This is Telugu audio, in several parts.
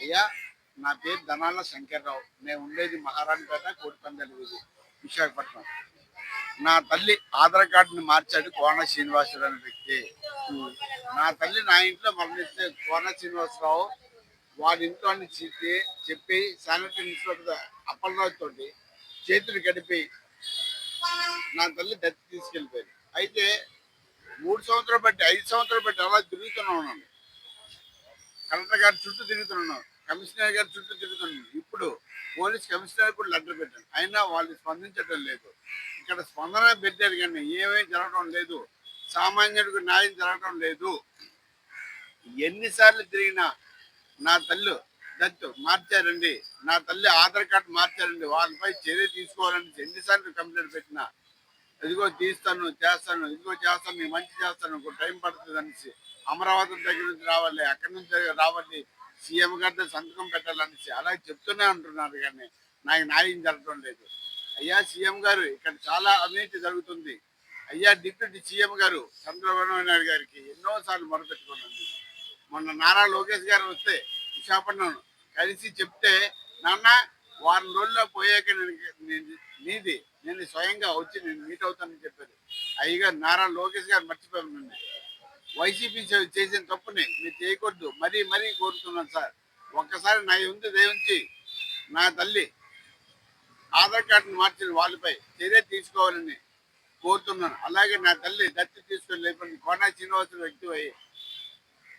అయ్యా నా పేరు ధనాల శంకర్రావు. నేను ఉండేది మహారాణిపేట కోటిపందల వీధి విశాఖపట్నం. నా తల్లి ఆధార్ కార్డుని మార్చాడు కోన శ్రీనివాసరావు అనే వ్యక్తి. నా తల్లి నా ఇంట్లో మరణిస్తే కోన శ్రీనివాసరావు వాడి ఇంట్లో నుంచి చెప్పి శానిటరీ ఇన్స్పెక్టర్ అప్పలరావు తోటి చేతులు గడిపి నా తల్లి దత్తి తీసుకెళ్ళిపోయింది. అయితే మూడు సంవత్సరాలు బట్టి ఐదు సంవత్సరాలు బట్టి అలా తిరుగుతూనే ఉన్నాను. కలెక్టర్ గారి చుట్టూ తిరుగుతున్నాను కమిషనర్ గారి చుట్టూ తిరుగుతున్నాను ఇప్పుడు పోలీస్ కమిషనర్ కూడా లెటర్ పెట్టాను. అయినా వాళ్ళు స్పందించడం లేదు. ఇక్కడ స్పందన పెట్టారు కానీ ఏమీ జరగడం లేదు. సామాన్యుడికి న్యాయం జరగడం లేదు. ఎన్నిసార్లు తిరిగినా నా తల్లి దత్తు మార్చారండి. నా తల్లి ఆధార్ కార్డు మార్చారండి. వాళ్ళపై చర్య తీసుకోవాలని ఎన్నిసార్లు కంప్లైంట్ పెట్టినా ఇదిగో తీస్తాను చేస్తాను ఇదిగో చేస్తాను నేను మంచి చేస్తాను టైం పడుతుంది అనేసి అమరావతి దగ్గర నుంచి రావాలి అక్కడి నుంచి రావాలి సీఎం గారితో సంతకం పెట్టాలనేసి అలా చెప్తూనే ఉంటున్నారు కానీ నాకు న్యాయం జరగడం లేదు. అయ్యా సీఎం గారు ఇక్కడ చాలా అవినీతి జరుగుతుంది. అయ్యా డిప్యూటీ సీఎం గారు చంద్రబాబు నాయుడు గారికి ఎన్నోసార్లు మొరపెట్టుకున్నాను. మొన్న నారా లోకేష్ గారు వస్తే విశాఖపట్నం కలిసి చెప్తే నాన్న వారం రోజుల్లో పోయాక నేను నీది నేను స్వయంగా వచ్చి నేను మీట్ అవుతానని చెప్పారు. అయ్యగారు నారా లోకేష్ గారు మర్చిపోయాను వైసీపీ చేసిన తప్పుని మీరు చేయకూడదు మరీ మరీ కోరుతున్నాను సార్. ఒక్కసారి నా ఉంది దయవుంచి నా తల్లి ఆధార్ కార్డును మార్చిన వాళ్ళపై చర్య తీసుకోవాలని కోరుతున్నాను. అలాగే నా తల్లి దత్తి తీసుకొని లేకపోతే కోనా శ్రీనివాస వ్యక్తి అయ్యి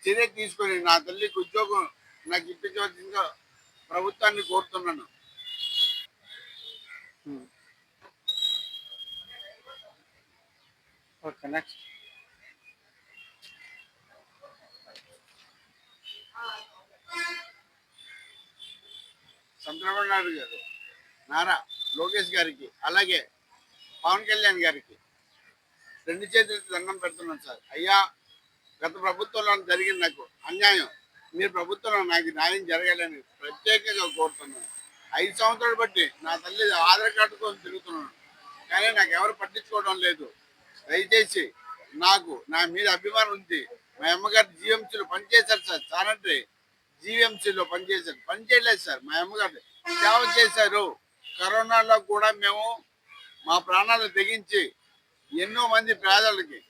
చర్య తీసుకొని నా తల్లికి ఉద్యోగం నాకు ఇప్పించవలసిందిగా ప్రభుత్వాన్ని కోరుతున్నాను. ఓకే నెక్స్ట్ చంద్రబాబు నాయుడు గారు. నారా లోకేష్ గారికి అలాగే పవన్ కళ్యాణ్ గారికి రెండు చేతులతో దండం పెడుతున్నాను సార్. అయ్యా గత ప్రభుత్వంలో జరిగిన నాకు అన్యాయం. మీరు ప్రభుత్వంలో నాకు న్యాయం జరగాలని ప్రత్యేకంగా కోరుతున్నాను. ఐదు సంవత్సరాలు బట్టి నా తల్లి ఆధార్ కార్డు కోసం తిరుగుతున్నాను. కానీ నాకు ఎవరు పట్టించుకోవడం లేదు. దయచేసి నాకు నా మీద అభిమానం ఉంది. మా అమ్మగారు జిఎంసీలో పనిచేశారు సార్. చాలంటే జీఎంసీలో పనిచేశారు. పని చేయలేదు సార్ మా అమ్మగారు. సేవ చేశారు. కరోనాలో కూడా మేము మా ప్రాణాలు తెగించి ఎన్నో మంది పేదలకి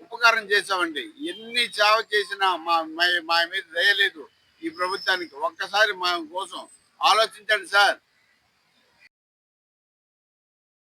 ఉపకారం చేసామండి ఎన్ని చావ చేసినా మా మా- మా మీద దయలేదు ఈ ప్రభుత్వానికి. ఒక్కసారి మా కోసం ఆలోచించండి సార్.